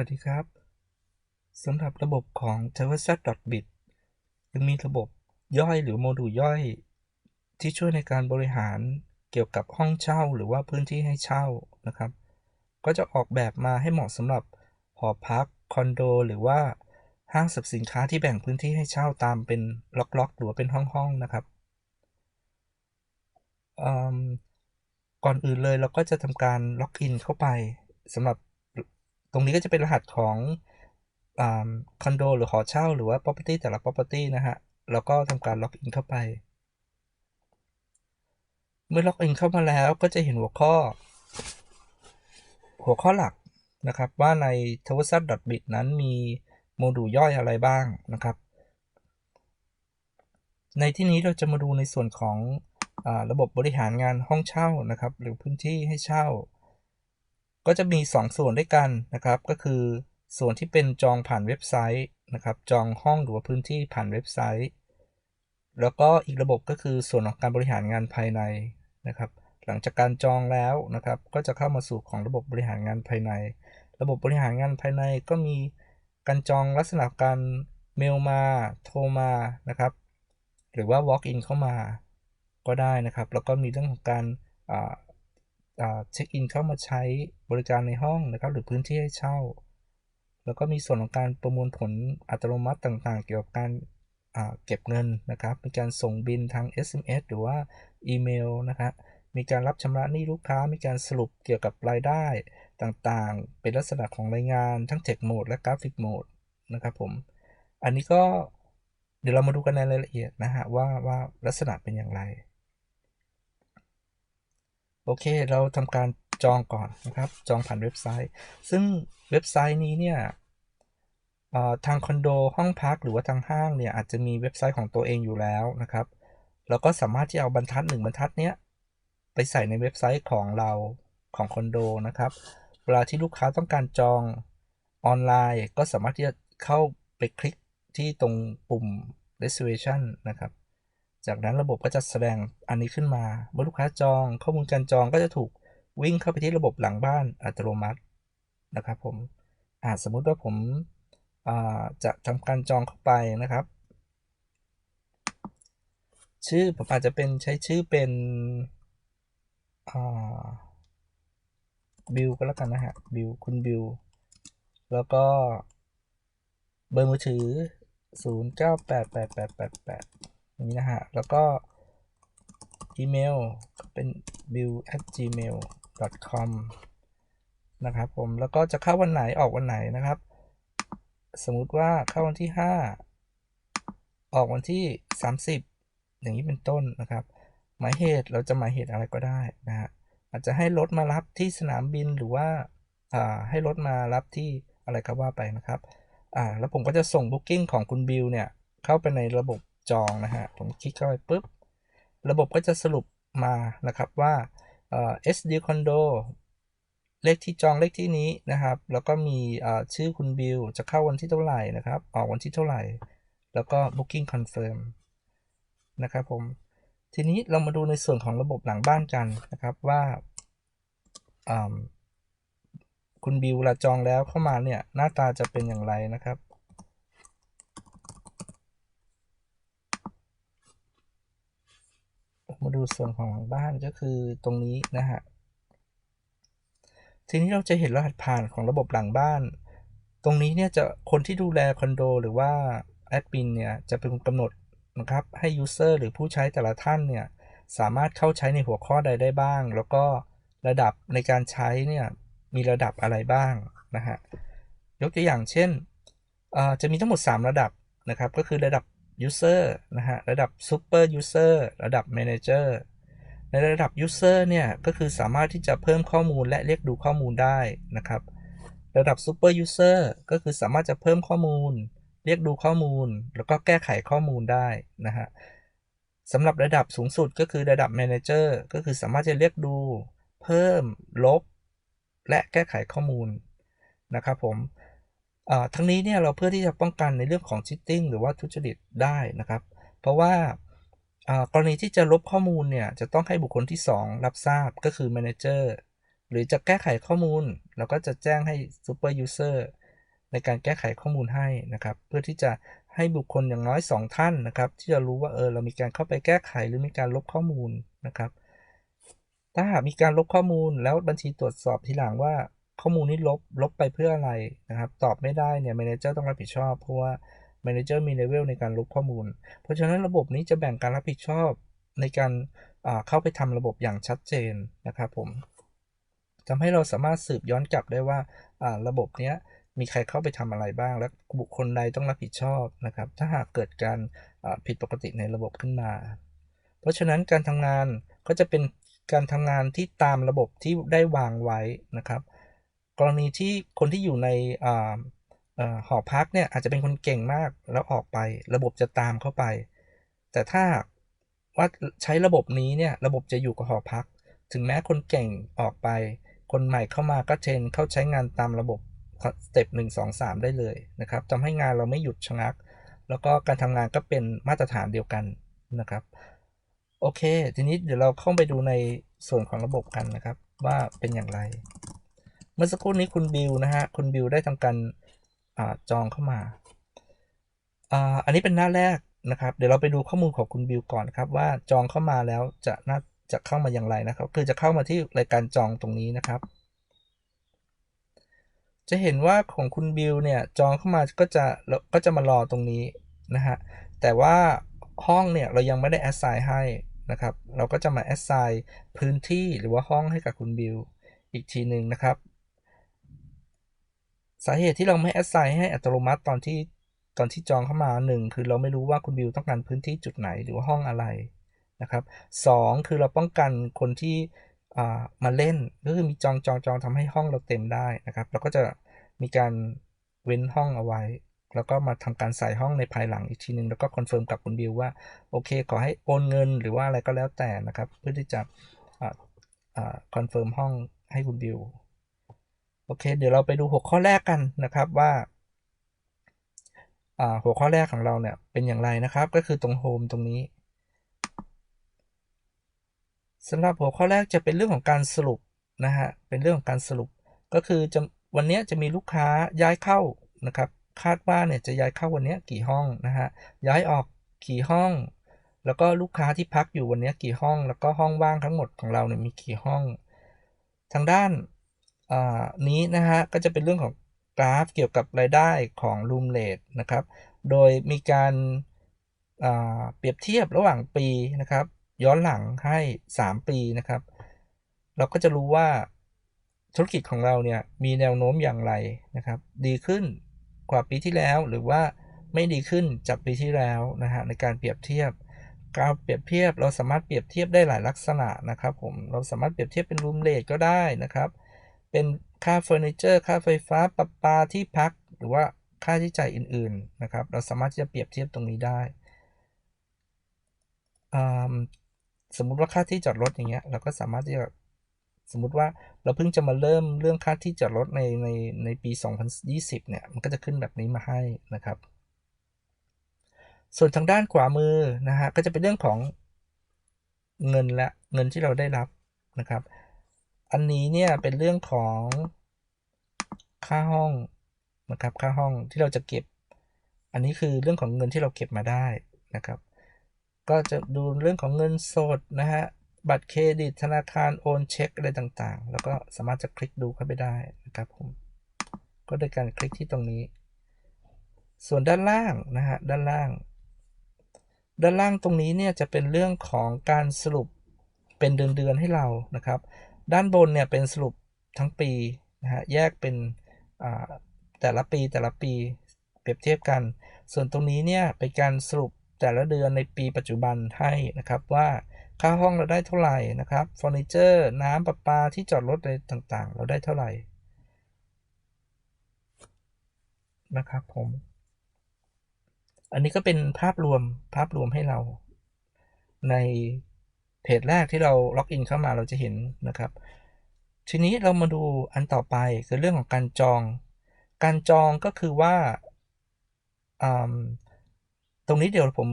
วัสดีครับ สำหรับระบบของ t r a v e r s a t b i t ยังมีระบบย่อยหรือโมดูลย่อย ที่ช่วยในการบริหารเกี่ยวกับห้องเช่าหรือว่าพื้นที่ให้เช่านะครับ ก็จะออกแบบมาให้เหมาะสำหรับหอพักคอนโด หรือว่าห้างสรรพสินค้าที่แบ่งพื้นที่ให้เช่าตามเป็นล็อกๆ หรือเป็นห้องๆนะครับ ก่อนอื่นเลยเราก็จะทำการล็อกอินเข้าไปสำหรับ รงนี้ก็จะเป็นรหัสของคอนโดหรือหอเช่าหรือว่า property แต่ละ property นะฮะ แล้วก็ทำการล็อกอินเข้าไป เมื่อล็อกอินเข้ามาแล้วก็จะเห็นหัวข้อ หัวข้อหลักนะครับ ว่าใน t w a s a t b i t นั้นมีโมดูลย่อยอะไรบ้างนะครับ ในที่นี้เราจะมาดูในส่วนของอระบบบริหารงานห้องเช่านะครับ หรือพื้นที่ให้เช่า ก็จะมี 2 ส่วนด้วยกันนะครับ ก็คือส่วนที่เป็นจองผ่านเว็บไซต์นะครับ จองห้องหรือว่าพื้นที่ผ่านเว็บไซต์ แล้วก็อีกระบบก็คือส่วนของการบริหารงานภายในนะครับ หลังจากการจองแล้วนะครับ ก็จะเข้ามาสู่ของระบบบริหารงานภายใน ระบบบริหารงานภายในก็มีการจองลักษณะการเมลมา โทรมานะครับ หรือว่า walk in เข้ามาก็ได้นะครับ แล้วก็มีเรื่องของการ เช็คอินเข้ามาใช้บริการในห้องนะครับ หรือพื้นที่ให้เช่า แล้วก็มีส่วนของการประมวลผลอัตโนมัติต่างๆ เกี่ยวกับการเก็บเงินนะครับ มีการส่งบินทาง SMS หรือว่าอีเมลนะครับมีการรับชำระหนี้ลูกค้า มีการสรุปเกี่ยวกับรายได้ต่างๆ เป็นลักษณะของรายงานทั้งเทคโหมดและกราฟิกโหมดนะครับผม อันนี้ก็เดี๋ยวเรามาดูกันในรายละเอียดนะฮะว่าว่าลักษณะเป็นอย่างไร โอเค เราทำการจองก่อนนะครับ จองผ่านเว็บไซต์ ซึ่งเว็บไซต์นี้เนี่ยทางคอนโดห้องพักหรือว่าทางห้างเนี่ยอาจจะมีเว็บไซต์ของตัวเองอยู่แล้วนะครับเราก็สามารถที่เอาบรรทัดหนึ่งบรรทัดเนี้ยไปใส่ในเว็บไซต์ของเราของคอนโดนะครับ เวลาที่ลูกค้าต้องการจองออนไลน์ ก็สามารถที่จะเข้าไปคลิกที่ตรงปุ่ม reservation นะครับ จากนั้นระบบก็จะแสดงอันนี้ขึ้นมา เมื่อลูกค้าจอง ข้อมูลการจองก็จะถูกวิ่งเข้าไปที่ระบบหลังบ้านอัตโนมัตินะครับผมอาจสมมุติว่าผมจะทำการจองเข้าไปนะครับ ชื่อผมอาจจะเป็นใช้ชื่อเป็นบิลก็แล้วกันนะฮะบิลคุณบิลแล้วก็เบอร์มือถือ 09888888 นี้นะฮะ แล้วก็อีเมลเป็น bill at gmail com นะครับผม แล้วก็จะเข้าวันไหนออกวันไหนนะครับ สมมุติว่าเข้าวันที่ 5 ออกวันที่ 30 อย่างนี้เป็นต้นนะครับ หมายเหตุเราจะหมายเหตุอะไรก็ได้นะฮะ อาจจะให้รถมารับที่สนามบินหรือว่าให้รถมารับที่อะไรก็ว่าไปนะครับอ่าแล้วผมก็จะส่ง Booking ของคุณบิลเนี่ย เข้าไปในระบบ จองนะฮะ ผมคลิกเข้าไปปุ๊บ ระบบก็จะสรุปมานะครับว่า SD condo เลขที่จองเลขที่นี้นะครับ แล้วก็มีชื่อคุณบิลจะเข้าวันที่เท่าไหร่นะครับ ออกวันที่เท่าไหร่ แล้วก็ booking confirm นะครับผม ทีนี้เรามาดูในส่วนของระบบหลังบ้านกันนะครับว่าคุณบิลเวลาจองแล้วเข้ามาเนี่ย หน้าตาจะเป็นอย่างไรนะครับมาดู ส่วนของหลังบ้านก็คือตรงนี้นะฮะ ทีนี้เราจะเห็นรหัสผ่านของระบบหลังบ้าน ตรงนี้เนี่ยจะคนที่ดูแลคอนโดหรือว่าแอดมินเนี่ยจะเป็นคนกำหนดนะครับให้ยูเซอร์หรือผู้ใช้แต่ละท่านเนี่ยสามารถเข้าใช้ในหัวข้อใดได้บ้าง แล้วก็ระดับในการใช้เนี่ยมีระดับอะไรบ้างนะฮะ ยกตัวอย่างเช่นจะมีทั้งหมด 3 ระดับนะครับ ก็คือระดับ User นะฮะ ระดับ Super User ระดับ Manager ในระดับ User เนี่ยก็คือสามารถที่จะเพิ่มข้อมูลและเรียกดูข้อมูลได้นะครับ ระดับ Super User ก็คือสามารถจะเพิ่มข้อมูล เรียกดูข้อมูล แล้วก็แก้ไขข้อมูลได้นะฮะสำหรับระดับสูงสุดก็คือระดับ Manager ก็คือสามารถจะเรียกดู เพิ่ม ลบ และแก้ไขข้อมูลนะครับผม ทั้งนี้เนี่ยเราเพื่อที่จะป้องกันในเรื่องของชิตติ้งหรือว่าทุจริตได้นะครับ เพราะว่ากรณีที่จะลบข้อมูลเนี่ยจะต้องให้บุคคลที่ 2 รับทราบก็คือ Manager หรือจะแก้ไขข้อมูล เราก็จะแจ้งให้ Super User ในการแก้ไขข้อมูลให้นะครับ เพื่อที่จะให้บุคคลอย่างน้อย 2 ท่านนะครับ ที่จะรู้ว่าเออเรามีการเข้าไปแก้ไขหรือมีการลบข้อมูลนะครับ ถ้าหากมีการลบข้อมูลแล้วบัญชีตรวจสอบทีหลังว่า ข้อมูลนี้ลบลบไปเพื่ออะไรนะครับ ตอบไม่ได้เนี่ยแมเนเจอร์ต้องรับผิดชอบ เพราะว่าแมเนเจอร์มีเลเวลในการลบข้อมูล เพราะฉะนั้นระบบนี้จะแบ่งการรับผิดชอบในการเข้าไปทำระบบอย่างชัดเจนนะครับผมทำให้เราสามารถสืบย้อนกลับได้ว่าระบบนี้มีใครเข้าไปทำอะไรบ้าง และบุคคลใดต้องรับผิดชอบนะครับ ถ้าหากเกิดการผิดปกติในระบบขึ้นมา เพราะฉะนั้นการทำงานก็จะเป็นการทำงานที่ตามระบบที่ได้วางไว้นะครับ กรณีที่คนที่อยู่ในหอพักเนี่ยอาจจะเป็นคนเก่งมากแล้วออกไประบบจะตามเข้าไป แต่ถ้าว่าใช้ระบบนี้เนี่ยระบบจะอยู่กับหอพัก ถึงแม้คนเก่งออกไป คนใหม่เข้ามาก็เทรนเข้าใช้งานตามระบบสเต็ปหนึ่งสองสามได้เลยนะครับทำให้งานเราไม่หยุดชะงัก แล้วก็การทำงานก็เป็นมาตรฐานเดียวกันนะครับ โอเค ทีนี้เดี๋ยวเราเข้าไปดูในส่วนของระบบกันนะครับ ว่าเป็นอย่างไร เมื่อสักครู่นี้คุณบิวนะฮะ คุณบิวได้ทำการจองเข้ามาอันนี้เป็นหน้าแรกนะครับ เดี๋ยวเราไปดูข้อมูลของคุณบิวก่อนครับว่าจองเข้ามาแล้วจะน่าจะเข้ามาอย่างไรนะครับ คือจะเข้ามาที่รายการจองตรงนี้นะครับ จะเห็นว่าของคุณบิวเนี่ยจองเข้ามาก็จะก็จะมารอตรงนี้นะฮะ แต่ว่าห้องเนี่ยเรายังไม่ได้แอสไซน์ให้นะครับ เราก็จะมาแอสไซน์พื้นที่หรือว่าห้องให้กับคุณบิวอีกทีหนึ่งนะครับ สาเหตุที่เราไม่แอสไซน์ให้อัตโนมัติตอนที่ตอนที่จองเข้ามาหนึ่งคือเราไม่รู้ว่าคุณบิวต้องการพื้นที่จุดไหนหรือว่าห้องอะไรนะครับสคือเราป้องกันคนที่มาเล่นก็คือมีจองจองจองทำให้ห้องเราเต็มได้นะครับเราก็จะมีการเว้นห้องเอาไว้ แล้วก็มาทำการใส่ห้องในภายหลังอีกทีนึง แล้วก็คอนเฟิร์มกับคุณบิวว่าโอเค ขอให้โอนเงินหรือว่าอะไรก็แล้วแต่นะครับ เพื่อที่จะคอนเฟิร์มห้องให้คุณบิว โอเค เดี๋ยวเราไปดูหัวข้อแรกกันนะครับว่าหัวข้อแรกของเราเนี่ยเป็นอย่างไรนะครับ ก็คือตรงโฮมตรงนี้สำหรับหัวข้อแรกจะเป็นเรื่องของการสรุปนะฮะเป็นเรื่องของการสรุป ก็คือจะวันนี้จะมีลูกค้าย้ายเข้านะครับ คาดว่าเนี่ยจะย้ายเข้าวันนี้กี่ห้องนะฮะย้ายออกกี่ห้อง แล้วก็ลูกค้าที่พักอยู่วันนี้กี่ห้อง แล้วก็ห้องว่างทั้งหมดของเราเนี่ยมีกี่ห้อง ทางด้าน นี้นะฮะก็จะเป็นเรื่องของกราฟเกี่ยวกับรายได้ของ Room Rate นะครับ โดยมีการเปรียบเทียบระหว่างปีนะครับ ย้อนหลังให้ 3 ปีนะครับ เราก็จะรู้ว่าธุรกิจของเราเนี่ยมีแนวโน้มอย่างไรนะครับ ดีขึ้นกว่าปีที่แล้วหรือว่าไม่ดีขึ้นจากปีที่แล้วนะฮะในการเปรียบเทียบการเปรียบเทียบเราสามารถเปรียบเทียบได้หลายลักษณะนะครับ ผมเราสามารถเปรียบเทียบเป็นรูมเลทก็ได้นะครับ เป็นค่าเฟอร์นิเจอร์ค่าไฟฟ้าประปาที่พัก หรือว่าค่าใช้จ่ายอื่นๆนะครับ เราสามารถที่จะเปรียบเทียบตรงนี้ได้ สมมุติว่าค่าที่จอดรถอย่างเงี้ยเราก็สามารถที่จะสมมุติว่าเราเพิ่งจะมาเริ่มเรื่องค่าที่จอดรถในในในปี 2020 เนี่ย มันก็จะขึ้นแบบนี้มาให้นะครับ ส่วนทางด้านขวามือนะฮะก็จะเป็นเรื่องของเงินและเงินที่เราได้รับนะครับ อันนี้เนี่ยเป็นเรื่องของค่าห้องนะครับ ค่าห้องที่เราจะเก็บ อันนี้คือเรื่องของเงินที่เราเก็บมาได้นะครับ ก็จะดูเรื่องของเงินสดนะฮะ บัตรเครดิตธนาคารโอนเช็คอะไรต่างๆ แล้วก็สามารถจะคลิกดูเข้าไปได้นะครับผม ก็โดยการคลิกที่ตรงนี้ ส่วนด้านล่างนะฮะ ด้านล่าง ด้านล่างตรงนี้เนี่ยจะเป็นเรื่องของการสรุปเป็นเดือนๆให้เรานะครับ ด้านบนเนี่ยเป็นสรุปทั้งปีนะฮะแยกเป็นแต่ละปีแต่ละปีเปรียบเทียบกัน ส่วนตรงนี้เนี่ยเป็นการสรุปแต่ละเดือนในปีปัจจุบันให้นะครับว่าค่าห้องเราได้เท่าไหร่นะครับเฟอร์นิเจอร์น้ำประปาที่จอดรถอะไรต่างๆ เราได้เท่าไหร่นะครับผม อันนี้ก็เป็นภาพรวมภาพรวมให้เราใน เพจแรกที่เราล็อกอินเข้ามาเราจะเห็นนะครับ ทีนี้เรามาดูอันต่อไปคือเรื่องของการจอง การจองก็คือว่าตรงนี้เดี๋ยวผม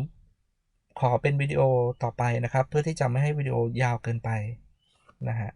ขอเป็นวิดีโอต่อไปนะครับ เพื่อที่จะไม่ให้วิดีโอยาวเกินไปนะฮะ